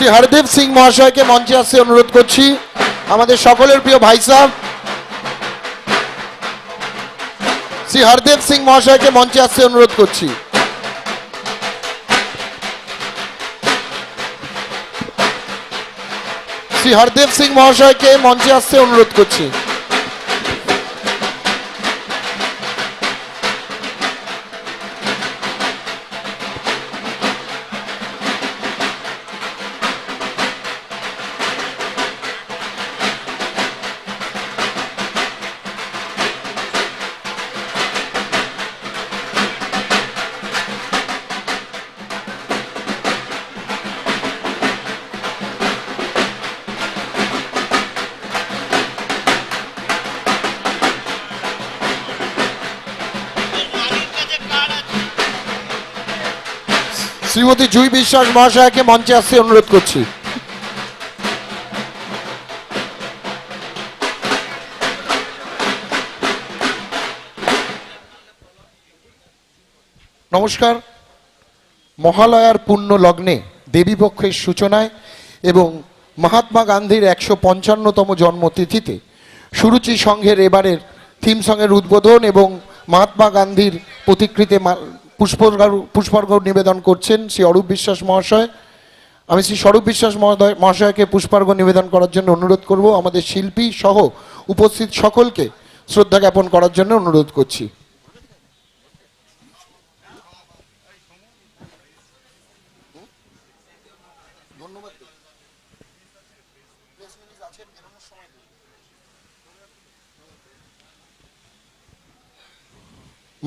শ্রী হরদেব সিং মহাশয়কে মঞ্চে আসতে অনুরোধ করছি। আমাদের সকলের প্রিয় ভাই সাহেব, শ্রী হরদেব সিং মহাশয়কে মঞ্চে আসতে অনুরোধ করছি। শ্রী হরদেব সিং মহাশয়কে মঞ্চে আসতে অনুরোধ করছি। শ্রীমতী জুই বিশ্বাস মহাশয়কে মঞ্চে আসতে অনুরোধ করছি। নমস্কার। মহালয়ার পূর্ণ লগ্নে দেবীপক্ষের সূচনায় এবং মহাত্মা গান্ধীর একশো পঞ্চান্নতম জন্মতিথিতে সুরুচি সংঘের এবারের থিম সঙ্গের উদ্বোধন এবং মহাত্মা গান্ধীর প্রতিকৃতি পুষ্পার্ঘ নিবেদন করছেন শ্রী অরূপ বিশ্বাস মহাশয়। আমি শ্রী স্বরূপ বিশ্বাস মহোদয় মহাশয়কে পুষ্পার্ঘ নিবেদন করার জন্য অনুরোধ করব। আমাদের শিল্পী সহ উপস্থিত সকলকে শ্রদ্ধা জ্ঞাপন করার জন্য অনুরোধ করছি।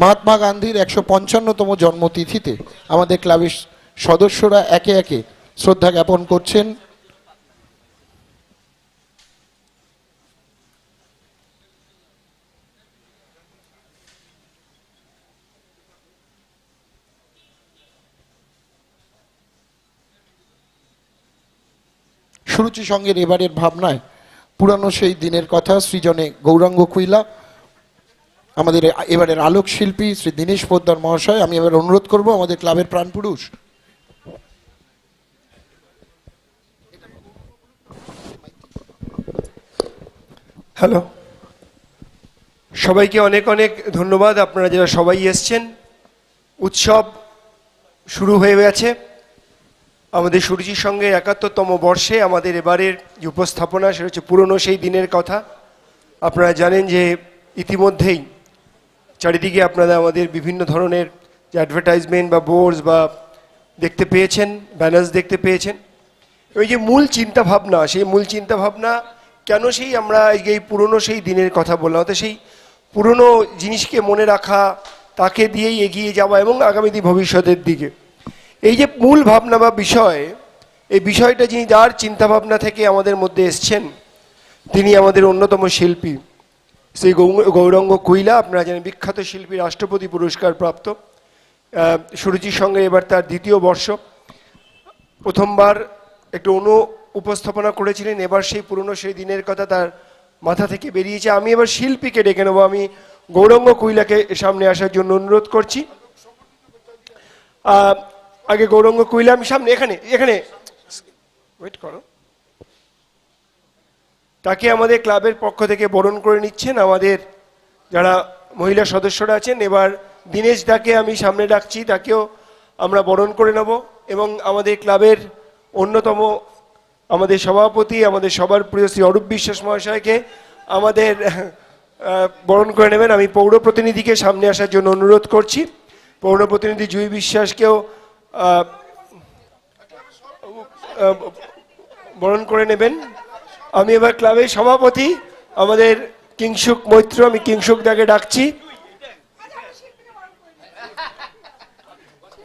মহাত্মা গান্ধীর একশো পঞ্চান্নতম জন্মতিথিতে আমাদের ক্লাবের সদস্যরা একে একে শ্রদ্ধা জ্ঞাপন করছেন। সুরুচি সঙ্গের এবারের ভাবনায় পুরানো সেই দিনের কথা সৃজনে গৌরাঙ্গ কুইলা আমাদের এবারের আলোক শিল্পী শ্রী দীনেশ পোদ্দার মহাশয়, আমি এবার অনুরোধ করব আমাদের ক্লাবের প্রাণপুরুষ হ্যালো। সবাইকে অনেক অনেক ধন্যবাদ, আপনারা যারা সবাই এসছেন। উৎসব শুরু হয়ে গেছে। আমাদের সুরুচির সঙ্গে একাত্তরতম বর্ষে আমাদের এবারের যে উপস্থাপনা, সেটা হচ্ছে পুরনো সেই দিনের কথা। আপনারা জানেন যে ইতিমধ্যেই চারিদিকে আপনারা আমাদের বিভিন্ন ধরনের যে অ্যাডভার্টাইজমেন্ট বা বোর্ডস বা দেখতে পেয়েছেন ব্যানার্স দেখতে পেয়েছেন। ওই যে মূল চিন্তা ভাবনা সেই মূল চিন্তা ভাবনা কেন সেই আমরা এই পুরনো সেই দিনের কথা বললাম, অর্থাৎ সেই পুরনো জিনিসকে মনে রাখা, তাকে দিয়েই এগিয়ে যাওয়া এবং আগামী দিন ভবিষ্যতের দিকে। এই যে মূল ভাবনা বা বিষয়, এই বিষয়টা যিনি যার চিন্তাভাবনা থেকে আমাদের মধ্যে এসছেন, তিনি আমাদের অন্যতম শিল্পী। শ্রী গৌরাঙ্গ কুইলা, আপনারা জানেন বিখ্যাত শিল্পী, রাষ্ট্রপতি পুরস্কার প্রাপ্ত। সুরুচির সঙ্গে এবার তার দ্বিতীয় বর্ষ। প্রথমবার একটু অনু উপস্থাপনা করেছিলেন, এবার সেই পুরনো সেই দিনের কথা তার মাথা থেকে বেরিয়েছে। আমি এবার শিল্পীকে ডেকে নেব, আমি গৌরঙ্গ কুইলাকে সামনে আসার জন্য অনুরোধ করছি। আগে গৌরঙ্গ কুইলা, আমি সামনে, এখানে এখানে। ওয়েট করো। তাকে আমাদের ক্লাবের পক্ষ থেকে বরণ করে নিচ্ছেন আমাদের যারা মহিলা সদস্যরা আছেন। এবার দীনেশ দাকে আমি সামনে ডাকছি তাকেও আমরা বরণ করে নেব এবং আমাদের ক্লাবের অন্যতম আমাদের সভাপতি, আমাদের সবার প্রিয় শ্রী অরূপ বিশ্বাস মহাশয়কে আমাদের বরণ করে নেবেন। আমি পৌর প্রতিনিধিকে সামনে আসার জন্য অনুরোধ করছি। পৌর প্রতিনিধি জুই বিশ্বাসকেও বরণ করে নেবেন। আমি এবার ক্লাবের সভাপতি, আমাদের কিংসুক মৈত্র, আমি কিংসুক দাকে ডাকছি।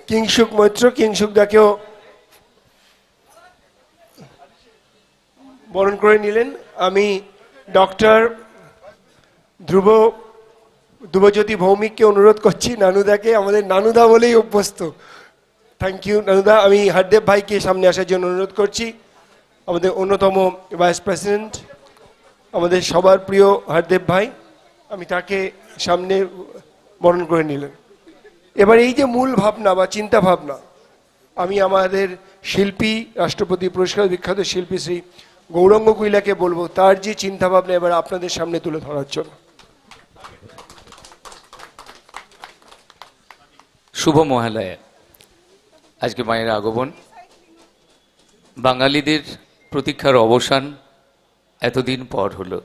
কিংসুক মৈত্র কিংসুক দাকেও বরণ করে নিলেন। আমি ডক্টর ধ্রুব, ধ্রুবজ্যোতি ভৌমিককে অনুরোধ করছি, নানুদাকে, আমাদের নানুদা বলেই অভ্যস্ত। Thank you Nanuda. আমি হরদেব ভাইকে সামনে আসার জন্য অনুরোধ করছি। আমাদের অন্যতম ভাইস প্রেসিডেন্ট, আমাদের সবার প্রিয় হরদেব ভাই, আমি তাকে সামনে বরণ করে নিলেন। এবার এই যে মূল ভাবনা বা চিন্তা ভাবনা, আমি আমাদের শিল্পী, রাষ্ট্রপতি পুরস্কার বিখ্যাত শিল্পী শ্রী গৌরাঙ্গ কুইলাকে বলব, তার যে চিন্তাভাবনা এবার আপনাদের সামনে তুলে ধরার জন্য। শুভ মহালয়া। আজকে মায়ের আগমন। বাঙালিদের প্রতীক্ষার অবসান এতদিন পর হলো।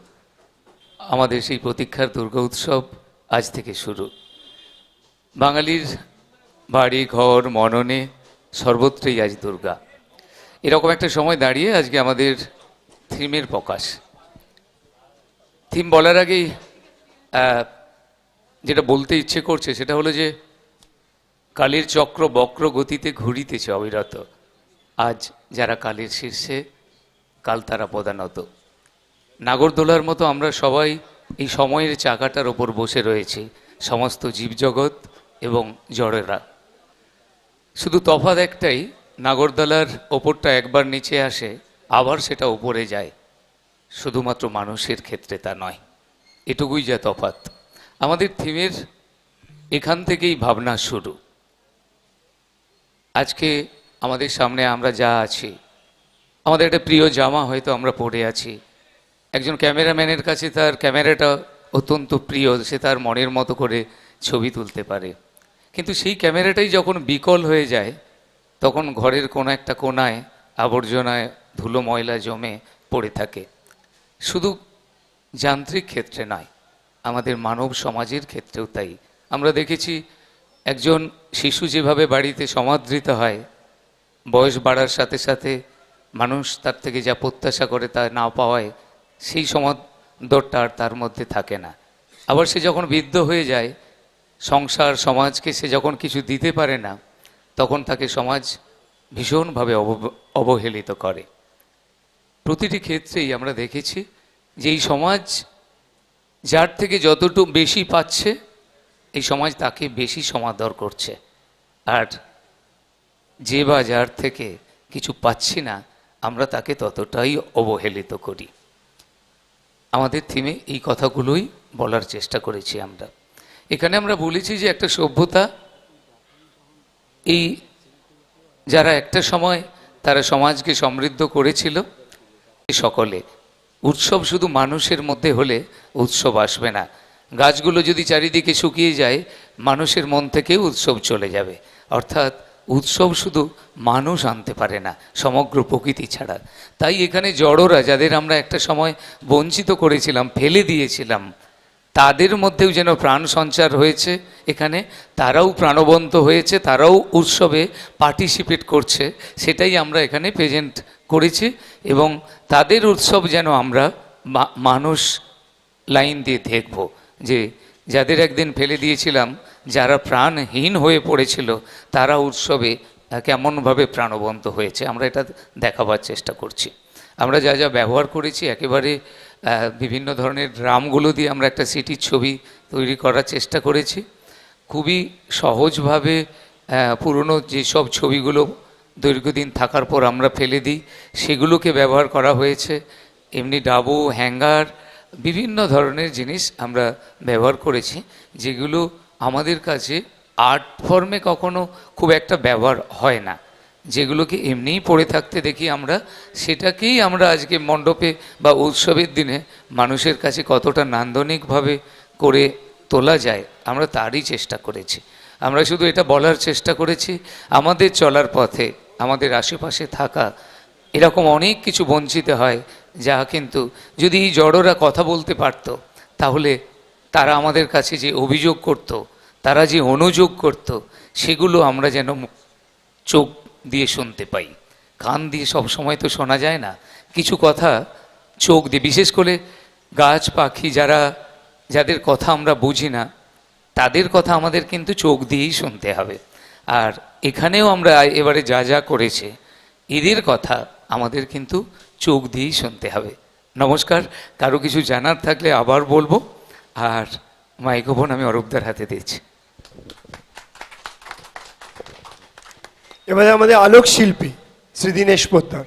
আমাদের সেই প্রতীক্ষার দুর্গা উৎসব আজ থেকে শুরু। বাঙালির বাড়ি, ঘর, মননে সর্বত্রই আজ দুর্গা। এরকম একটা সময় দাঁড়িয়ে আজকে আমাদের থিমের প্রকাশ। থিম বলার আগেই যেটা বলতে ইচ্ছে করছে সেটা হলো যে, কালের চক্র বক্র গতিতে ঘুরিতেছে অবিরত। আজ যারা কালের শীর্ষে কাল তারা প্রধানত। নাগরদোলার মতো আমরা সবাই এই সময়ের চাকাটার ওপর বসে রয়েছি, সমস্ত জীবজগৎ এবং জড়েরা। শুধু তফাৎ একটাই, নাগরদোলার ওপরটা একবার নিচে আসে, আবার সেটা উপরে যায়। শুধুমাত্র মানুষের ক্ষেত্রে তা নয়, এটুকুই যা তফাৎ। আমাদের থিমের এখান থেকেই ভাবনা শুরু। আজকে আমাদের সামনে আমরা যা আছি আমাদের একটা প্রিয় জামা হয়তো আমরা পরে আছি। একজন ক্যামেরাম্যানের কাছে তার ক্যামেরাটা অত্যন্ত প্রিয়, সে তার মনের মতো করে ছবি তুলতে পারে। কিন্তু সেই ক্যামেরাটাই যখন বিকল হয়ে যায়, তখন ঘরের কোনো একটা কোনায় আবর্জনায় ধুলো ময়লা জমে পড়ে থাকে। শুধু যান্ত্রিক ক্ষেত্রে নয়, আমাদের মানব সমাজের ক্ষেত্রেও তাই। আমরা দেখেছি একজন শিশু যেভাবে বাড়িতে সমাদৃত হয়, বয়স বাড়ার সাথে সাথে মানুষ তার থেকে যা প্রত্যাশা করে তা না পাওয়ায় সেই সমাদরটা আর তার মধ্যে থাকে না। আবার সে যখন বৃদ্ধ হয়ে যায়, সংসার, সমাজকে সে যখন কিছু দিতে পারে না, তখন তাকে সমাজ ভীষণভাবে অব- অবহেলিত করে। প্রতিটি ক্ষেত্রেই আমরা দেখেছি যে এই সমাজ যার থেকে যতটুকু বেশি পাচ্ছে, এই সমাজ তাকে বেশি সমাদর করছে। আর যে বা যার থেকে কিছু পাচ্ছি না আমরা তাকে ততটাই অবহেলিত করি। আমাদের থিমে এই কথাগুলোই বলার চেষ্টা করেছি আমরা। এখানে আমরা বলেছি যে একটা সভ্যতা, এই যারা একটা সময় তারা সমাজকে সমৃদ্ধ করেছিল সকলে। উৎসব শুধু মানুষের মধ্যে হলে উৎসব আসবে না। গাছগুলো যদি চারিদিকে শুকিয়ে যায়, মানুষের মন থেকেও উৎসব চলে যাবে। অর্থাৎ উৎসব শুধু মানুষ আনতে পারে না, সমগ্র প্রকৃতি ছাড়া। তাই এখানে জড়োরা, যাদের আমরা একটা সময় বঞ্চিত করেছিলাম, ফেলে দিয়েছিলাম, তাদের মধ্যেও যেন প্রাণ সঞ্চার হয়েছে এখানে। তারাও প্রাণবন্ত হয়েছে, তারাও উৎসবে পার্টিসিপেট করছে, সেটাই আমরা এখানে প্রেজেন্ট করেছি এবং তাদের উৎসব যেন আমরা মানুষ লাইন দিয়ে দেখব যে যাদের একদিন ফেলে দিয়েছিলাম যারা প্রাণহীন হয়ে পড়েছিল, তারা উৎসবে কেমনভাবে প্রাণবন্ত হয়েছে? আমরা এটা দেখাবার চেষ্টা করছি। আমরা যা যা ব্যবহার করেছি, একেবারে বিভিন্ন ধরনের ড্রামগুলো দিয়ে আমরা একটা সিটির ছবি তৈরি করার চেষ্টা করেছি। খুবই সহজভাবে পুরনো যেসব ছবিগুলো দীর্ঘদিন থাকার পর আমরা ফেলে দিই, সেগুলোকে ব্যবহার করা হয়েছে। এমনি ডাবু, হ্যাঙ্গার, বিভিন্ন ধরনের জিনিস আমরা ব্যবহার করেছি, যেগুলো আমাদের কাছে আর্ট ফর্মে কখনো খুব একটা ব্যবহার হয় না। যেগুলোকে এমনিই পড়ে থাকতে দেখি আমরা, সেটাকেই আমরা আজকে মণ্ডপে বা উৎসবের দিনে মানুষের কাছে কতটা নান্দনিকভাবে করে তোলা যায়, আমরা তারই চেষ্টা করেছি। আমরা শুধু এটা বলার চেষ্টা করেছি, আমাদের চলার পথে, আমাদের আশেপাশে থাকা, এরকম অনেক কিছু বঞ্চিত হয় যা কিন্তু যদি এই জড়োরা কথা বলতে পারত, তাহলে তারা আমাদের কাছে যে অভিযোগ করত, তারা যে অনুযোগ করত, সেগুলো আমরা যেন চোখ দিয়ে শুনতে পাই। কান দিয়ে সব সময় তো শোনা যায় না। কিছু কথা চোখ দিয়ে, বিশেষ করে গাছ পাখি যারা, যাদের কথা আমরা বুঝি না, তাদের কথা আমাদের কিন্তু চোখ দিয়েই শুনতে হবে। আর এখানেও আমরা এবারে যা যা করেছে, এদের কথা আমাদের কিন্তু চোখ দিয়েই শুনতে হবে। নমস্কার, কারও কিছু জানার থাকলে আবার বলব। আর মাইক্রোফোন আমি অরূপদার হাতে দিচ্ছি এবারে আমাদের আলোক শিল্পী শ্রী দীনেশ পোদ্দার।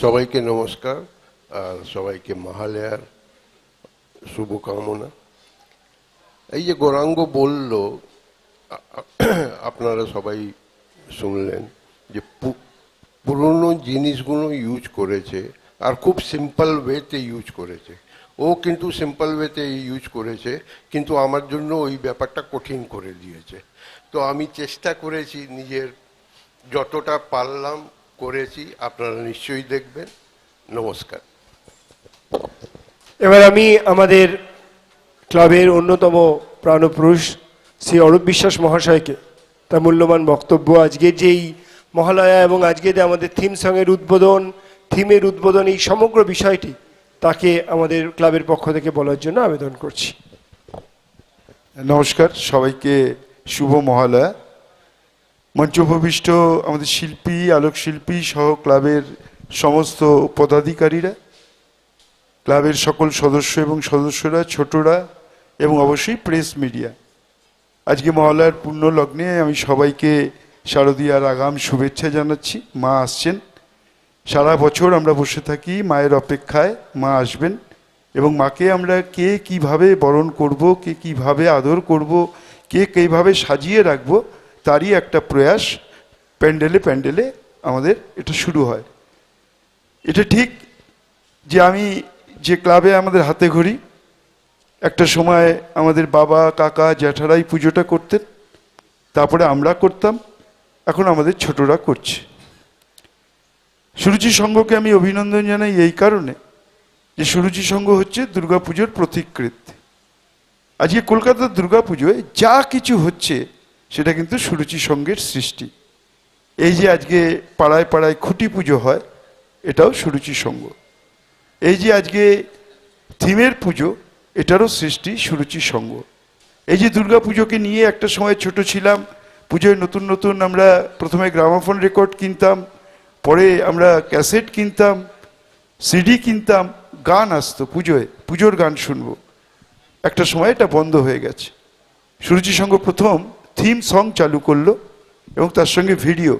সবাইকে নমস্কার আর সবাইকে মহালয়ার শুভকামনা। এই যে গৌরাঙ্গ বলল আপনারা সবাই শুনলেন যে পু- পুরনো জিনিসগুলো ইউজ করেছে আর খুব সিম্পল ওয়েতে ইউজ করেছে। ও কিন্তু সিম্পল ওয়েতে ইউজ করেছে, কিন্তু আমার জন্য ওই ব্যাপারটা কঠিন করে দিয়েছে। তো আমি চেষ্টা করেছি নিজের যতটা পারলাম করেছি, আপনারা নিশ্চয়ই দেখবেন। নমস্কার। এবার আমি আমাদের ক্লাবের অন্যতম প্রাণপুরুষ শ্রী অরূপ বিশ্বাস মহাশয়কে, তার মূল্যবান বক্তব্য আজকের যেই মহালয়া এবং আজকে যে আমাদের থিম সঙ্গের উদ্বোধন থিমের উদ্বোধন এই সমগ্র বিষয়টি তাকে আমাদের ক্লাবের পক্ষ থেকে বলার জন্য আবেদন করছি। নমস্কার, সবাইকে শুভ মহালয়া। মঞ্চভূমিষ্ঠ আমাদের শিল্পী, আলোকশিল্পী সহ ক্লাবের সমস্ত পদাধিকারীরা, ক্লাবের সকল সদস্য এবং সদস্যরা, ছোটরা এবং অবশ্যই প্রেস মিডিয়া। আজকে মহালয়ার পূর্ণ লগ্নে আমি সবাইকে শারদীয়ার আগাম শুভেচ্ছা জানাচ্ছি। মা আসছেন। সারা বছর আমরা বসে থাকি মায়ের অপেক্ষায়, মা আসবেন এবং মাকে আমরা কে কীভাবে বরণ করব, কে কীভাবে আদর করব, কে কীভাবে সাজিয়ে রাখব, তারই একটা প্রয়াস প্যান্ডেলে প্যান্ডেলে আমাদের এটা শুরু হয়। এটা ঠিক যে আমি যে ক্লাবে আমাদের হাতে ঘড়ি, একটা সময় আমাদের বাবা, কাকা, জ্যাঠারাই পুজোটা করতেন, তারপরে আমরা করতাম, এখন আমাদের ছোটরা করছে। সুরুচি সংঘকে আমি অভিনন্দন জানাই এই কারণে যে সুরুচি সংঘ হচ্ছে দুর্গাপুজোর প্রতিকৃত। আজকে কলকাতার দুর্গাপুজোয় যা কিছু হচ্ছে, সেটা কিন্তু সুরুচি সংঘের সৃষ্টি। এই যে আজকে পাড়ায় পাড়ায় খুঁটি পুজো হয়, এটাও সুরুচি সংঘ। এই যে আজকে থিমের পুজো, এটারও সৃষ্টি সুরুচি সংঘ। এই যে দুর্গা পুজোকে নিয়ে একটা সময় ছোট ছিলাম, পুজোয় নতুন নতুন আমরা প্রথমে গ্রামাফোন রেকর্ড কিনতাম পরে আমরা ক্যাসেট কিনতাম, সিডি কিনতাম, গান আসতো পুজোয়, পুজোর গান শুনব। একটা সময় এটা বন্ধ হয়ে গেছে। সুরুচি সংঘ প্রথম থিম সং চালু করল এবং তার সঙ্গে ভিডিও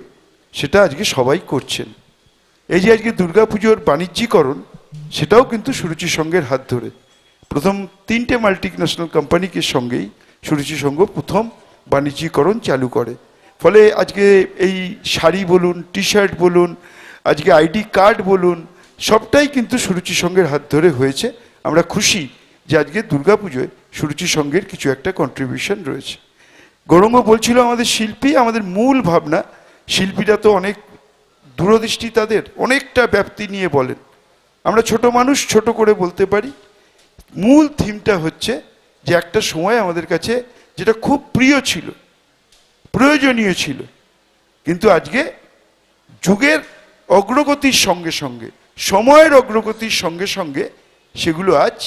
সেটা আজকে সবাই করছেন। এই যে আজকে দুর্গাপুজোর বাণিজ্যিকরণ, সেটাও কিন্তু সুরুচি সংঘের হাত ধরে। প্রথম তিনটে মাল্টি ন্যাশনাল কোম্পানিকে সঙ্গেই সুরুচি সংঘ প্রথম বাণিজ্যিকরণ চালু করে। ফলে আজকে এই শাড়ি বলুন টি শার্ট বলুন, আজকে আইডি কার্ড বলুন, সবটাই কিন্তু সুরুচি সংঘের হাত ধরে হয়েছে। আমরা খুশি যে আজকে দুর্গাপুজোয় সুরুচি সংঘের কিছু একটা কন্ট্রিবিউশন রয়েছে। গৌরঙ্গ বলছিল আমাদের শিল্পী, আমাদের মূল ভাবনা, শিল্পীরা তো অনেক দূরদৃষ্টি তাদের, অনেকটা ব্যাপ্তি নিয়ে বলেন। আমরা ছোট মানুষ, ছোট করে বলতে পারি। মূল থিমটা হচ্ছে যে একটা সময় আমাদের কাছে যেটা খুব প্রিয় ছিল প্রয়োজনীয় ছিল। কিন্তু আজকে যুগের অগ্রগতির সঙ্গে সঙ্গে, সময়ের অগ্রগতির সঙ্গে সঙ্গে সেগুলো আজ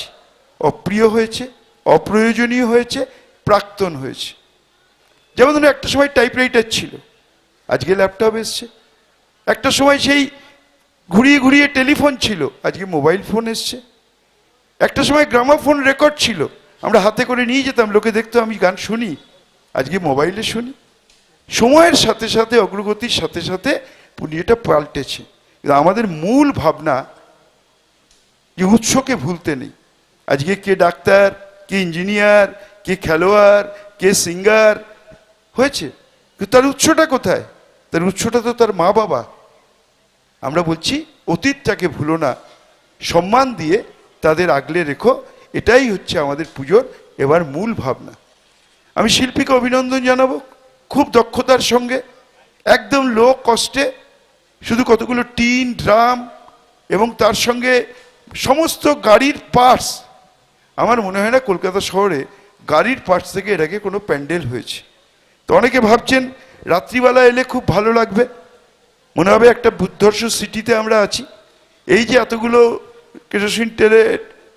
অপ্রিয় হয়েছে, অপ্রয়োজনীয় হয়েছে, প্রাক্তন হয়েছে। যেমন ধরুন একটা সময় টাইপরাইটার ছিল, আজকে ল্যাপটপ এসছে। একটা সময় সেই ঘুরিয়ে ঘুরিয়ে টেলিফোন ছিল, আজকে মোবাইল ফোন এসছে। একটা সময় গ্রামাফোন রেকর্ড ছিল, আমরা হাতে করে নিয়ে যেতাম, লোকে দেখতো আমি গান শুনি, আজকে মোবাইলে শুনি। সময়ের সাথে সাথে, অগ্রগতির সাথে সাথে এটা পাল্টেছে। কিন্তু আমাদের মূল ভাবনা যে উৎসকে ভুলতে নেই। আজকে কে ডাক্তার, কে ইঞ্জিনিয়ার, কে খেলোয়াড়, কে সিঙ্গার, হয়েছে? কিন্তু তার উৎসটা কোথায়? তার উৎসটা তো তার মা বাবা। আমরা বলছি, অতীতটাকে ভুলো না। সম্মান দিয়ে তাদের আগলে রেখো। এটাই হচ্ছে আমাদের পুজোর এবার মূল ভাবনা। আমি শিল্পীকে অভিনন্দন জানাব। খুব দক্ষতার সঙ্গে, একদম লো কস্টে শুধু কতগুলো টিন, ড্রাম, এবং তার সঙ্গে সমস্ত গাড়ির পার্টস আমার মনে হয় না কলকাতা শহরে গাড়ির পার্টস থেকে এর আগে কোনো প্যান্ডেল হয়েছে। তো অনেকে ভাবছেন, রাত্রিবেলা এলে খুব ভালো লাগবে। মনে হবে একটা বুদ্ধর্ষ সিটিতে আমরা আছি। এই যে এতগুলো কেরোসিন তেলে,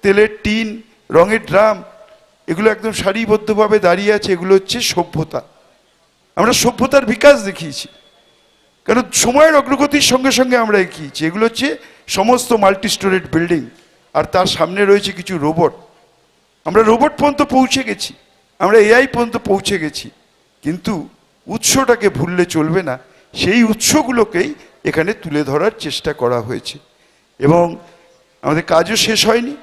তেলের টিন, রঙের ড্রাম, এগুলো একদম সারিবদ্ধভাবে দাঁড়িয়ে আছে, এগুলো হচ্ছে সভ্যতা। আমরা সভ্যতার বিকাশ দেখিয়েছি। কারণ সময়ের অগ্রগতির সঙ্গে সঙ্গে আমরা এগিয়েছি। এগুলো হচ্ছে সমস্ত মাল্টি স্টোরেড বিল্ডিং আর তার সামনে রয়েছে কিছু রোবট আমরা রোবট পর্যন্ত পৌঁছে গেছি। আমরা এআই পর্যন্ত পৌঁছে গেছি। কিন্তু উৎসটাকে ভুললে চলবে না। সেই উৎসগুলোকেই এখানে তুলে ধরার চেষ্টা করা হয়েছে। এবং আমাদের কাজও শেষ হয়নি।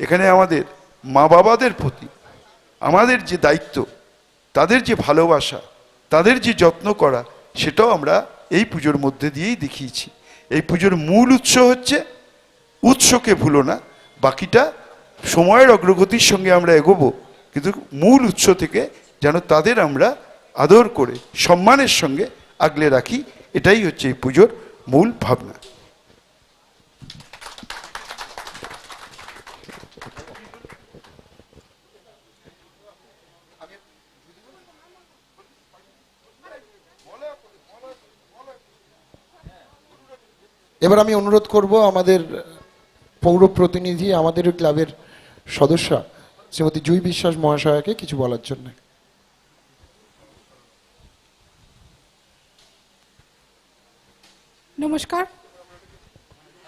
এখানে আমাদের মা বাবাদের প্রতি আমাদের যে দায়িত্ব, তাদের যে ভালোবাসা তাদের যে যত্ন করা, সেটাও আমরা এই পুজোর মধ্যে দিয়েই দেখিয়েছি। এই পুজোর মূল উৎস হচ্ছে, উৎসকে ভুলো না, বাকিটা সময়ের অগ্রগতির সঙ্গে আমরা এগোবো, কিন্তু মূল উৎস থেকে যেন তাদের আমরা আদর করে, সম্মানের সঙ্গে আগলে রাখি, এটাই হচ্ছে এই পুজোর মূল ভাবনা। এবার আমি অনুরোধ করব আমাদের পৌর প্রতিনিধি, আমাদের ক্লাবের সদস্য শ্রীমতী জুই বিশ্বাস মহাশয়াকে কিছু বলার জন্য। নমস্কার।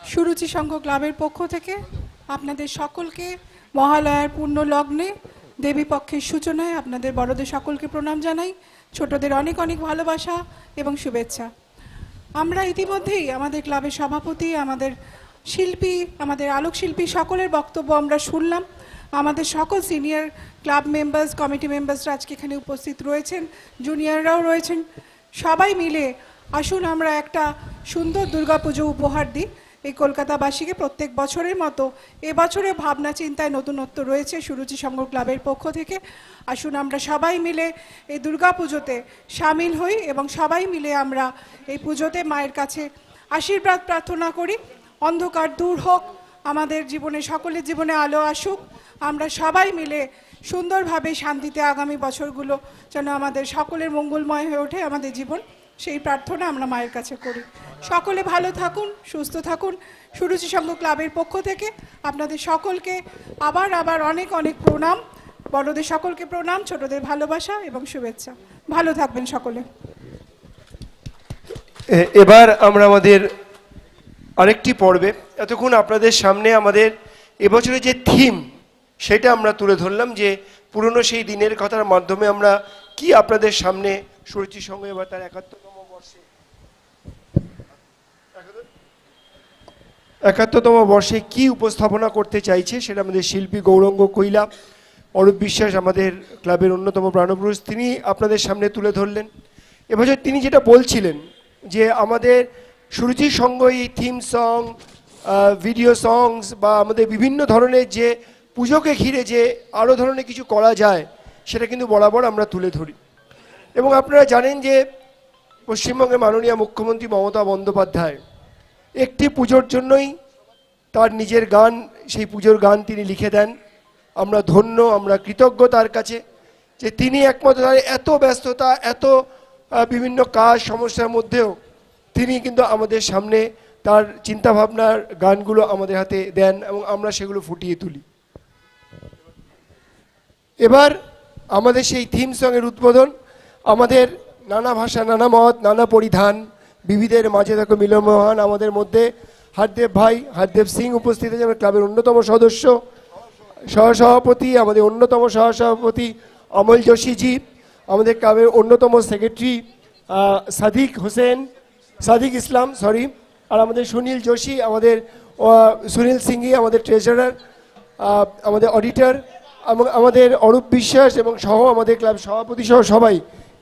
সুরুচি সংঘ ক্লাবের পক্ষ থেকে আপনাদের সকলকে মহালয়ার পূর্ণ লগ্নে দেবী পক্ষের সূচনায় আপনাদের বড়দের সকলকে প্রণাম জানাই। ছোটদের অনেক অনেক ভালোবাসা এবং শুভেচ্ছা। আমরা ইতিমধ্যেই আমাদের ক্লাবের সভাপতি, আমাদের শিল্পী, আমাদের আলোকশিল্পী সকলের বক্তব্য আমরা শুনলাম। আমাদের সকল সিনিয়র ক্লাব মেম্বার্স, কমিটি মেম্বার্সরা আজকে এখানে উপস্থিত রয়েছেন, জুনিয়ররাও রয়েছেন। সবাই মিলে আসুন আমরা একটা সুন্দর দুর্গাপুজো উপহার দিই। এই কলকাতাবাসীকে প্রত্যেক বছরের মতো এবছরে ভাবনা চিন্তায় নতুনত্ব রয়েছে সুরুচি সংঘ ক্লাবের পক্ষ থেকে। আসুন আমরা সবাই মিলে এই দুর্গাপুজোতে সামিল হই এবং সবাই মিলে আমরা এই পুজোতে মায়ের কাছে আশীর্বাদ প্রার্থনা করি। অন্ধকার দূর হোক, আমাদের জীবনে, সকলের জীবনে আলো আসুক। আমরা সবাই মিলে সুন্দরভাবে শান্তিতে আগামী বছরগুলো যেন আমাদের সকলের মঙ্গলময় হয়ে ওঠে আমাদের জীবন। সেই প্রার্থনা আমরা মায়ের কাছে করি। সকলে ভালো থাকুন, সুস্থ থাকুন। সুরুচি সংঘ ক্লাবের পক্ষ থেকে আপনাদের সকলকে আবার আবার অনেক অনেক প্রণাম। বড়দের সকলকে প্রণাম, ছোটদের ভালোবাসা এবং শুভেচ্ছা। ভালো থাকবেন সকলে। এবার আমরা আমাদের আরেকটি পর্বে। এতক্ষণ আপনাদের সামনে আমাদের এবছরের যে থিম, সেটা আমরা তুলে ধরলাম যে পুরনো সেই দিনের কথার মাধ্যমে আমরা কি আপনাদের সামনে সুরুচির সঙ্গে এবার তার একাত্তরতম বর্ষে একাত্তরতম বর্ষে কি উপস্থাপনা করতে চাইছে সেটা আমাদের শিল্পী গৌরঙ্গ কৈলা অরূপ বিশ্বাস আমাদের ক্লাবের অন্যতম প্রাণপুরুষ, তিনি আপনাদের সামনে তুলে ধরলেন। এবছর তিনি যেটা বলছিলেন যে আমাদের সুরুচির সঙ্গ এই থিম সং ভিডিও সংস বা আমাদের বিভিন্ন ধরনের যে পুজোকে ঘিরে যে আরও ধরনের কিছু করা যায়, সেটা কিন্তু বরাবর আমরা তুলে ধরি। এবং আপনারা জানেন যে পশ্চিমবঙ্গের মাননীয় মুখ্যমন্ত্রী মমতা বন্দ্যোপাধ্যায় একটি পুজোর জন্যই তার নিজের গান, সেই পুজোর গান তিনি লিখে দেন। আমরা ধন্য, আমরা কৃতজ্ঞ তার কাছে যে তিনি একমাত্র তার এত ব্যস্ততা, এত বিভিন্ন কাজ, সমস্যার মধ্যেও তিনি কিন্তু আমাদের সামনে তার চিন্তাভাবনার গানগুলো আমাদের হাতে দেন এবং আমরা সেগুলো ফুটিয়ে তুলি। এবার আমাদের সেই থিম সঙ্গের উদ্বোধন, আমাদের নানা ভাষা, নানা মত, নানা পরিধান বিবিধের মাঝে দেখো মিলমহান আমাদের মধ্যে। হারদেব ভাই, হারদেব সিং উপস্থিত আছেন, ক্লাবের অন্যতম সদস্য। সহসভাপতি, আমাদের অন্যতম সহসভাপতি অমল যোশীজি আমাদের ক্লাবের অন্যতম সেক্রেটারি সাদিক হোসেন, সাদিক ইসলাম, সরি, আর আমাদের সুনীল যোশী, আমাদের সুনীল সিংহি, আমাদের ট্রেজারার আমাদের অডিটর এবং আমাদের অরূপ বিশ্বাস এবং সহ আমাদের ক্লাব সভাপতি সহ সবাই।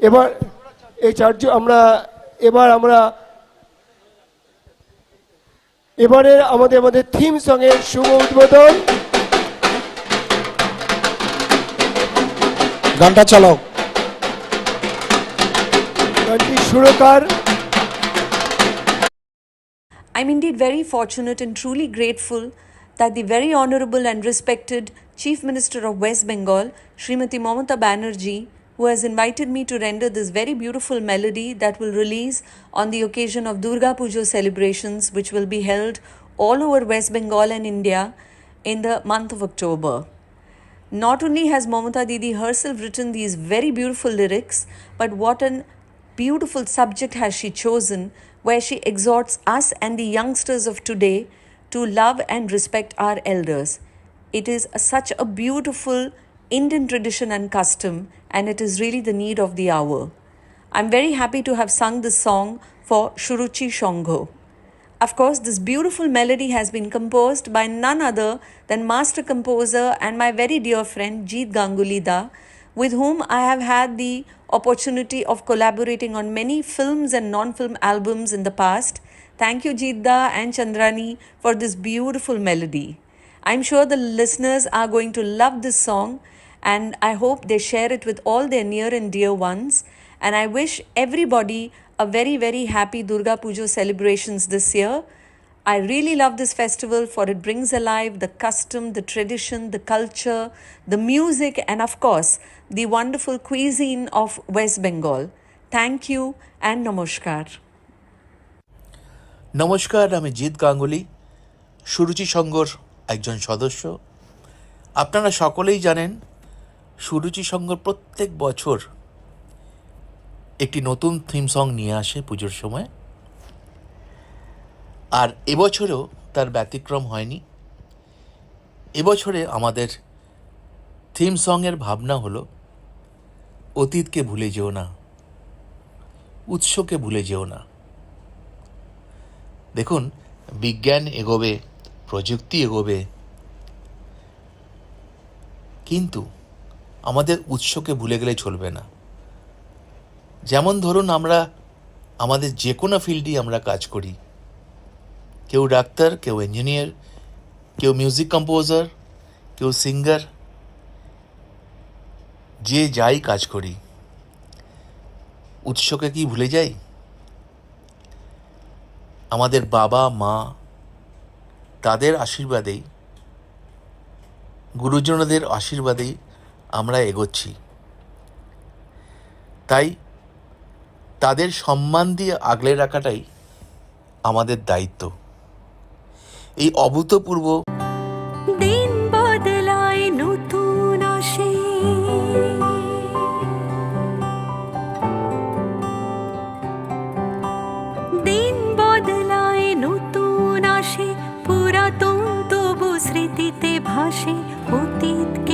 এবার এই চারজন, আমরা এবার আমরা এবারের আমাদের আমাদের থিম সঙ্গে শুভ উদ্বোধন গানটা চালাও গানটি সুরকার I'm indeed very fortunate and truly grateful that the very honorable and respected Chief Minister of West Bengal, Srimati Mamata Banerjee, who has invited me to render this very beautiful melody that will release on the occasion of Durga Puja celebrations, which will be held all over West Bengal and India in the month of October. Not only has Mamata Didi herself written these very beautiful lyrics, but what an beautiful subject has she chosen where she exhorts us and the youngsters of today to love and respect our elders. It is a- such a beautiful Indian tradition and custom, and it is really the need of the hour. I'm very happy to have sung this song for Shuruchi Shongho. Of course, this beautiful melody has been composed by none other than master composer and my very dear friend Jeet Ganguly Da, with whom I have had the opportunity of collaborating on many films and non film albums in the past. Thank you, Jidda and Chandrani, for this beautiful melody. I'm sure the listeners are going to love this song, and I hope they share it with all their near and dear ones. And I wish everybody a very, very happy Durga Puja celebrations this year. I really love this festival for it brings alive the custom, the tradition, the culture, the music, and of course, the wonderful cuisine of West Bengal. Thank you and namaskar. নমস্কার আমি জিৎ গাঙ্গুলি সুরুচি সংঘর একজন সদস্য আপনারা সকলেই জানেন সুরুচি সংঘ প্রত্যেক বছর একটি নতুন থিম সং নিয়ে আসে পুজোর সময়। আর এবছরও তার ব্যতিক্রম হয়নি। এবছরে আমাদের থিম সঙের ভাবনা হলো, অতীতকে ভুলে যেও না, উৎসকে ভুলে যেও না। দেখুন, বিজ্ঞান এগোবে, প্রযুক্তি এগোবে, কিন্তু আমাদের উৎসকে ভুলে গেলে চলবে না। যেমন ধরুন আমরা, আমাদের যে কোনো ফিল্ডেই আমরা কাজ করি। কেউ ডাক্তার, কেউ ইঞ্জিনিয়ার, কেউ মিউজিক কম্পোজার, কেউ সিঙ্গার, যে যাই কাজ করি। উৎসকে কি ভুলে যাই? আমাদের বাবা, মা তাদের আশীর্বাদেই, গুরুজনদের আশীর্বাদেই আমরা এগোচ্ছি। তাই তাদের সম্মান দিয়ে আগলে রাখাটাই আমাদের দায়িত্ব। এই অভূতপূর্ব দিন নতুন দিন নতুন আসে স্মৃতিতে ভাসে অতীতকে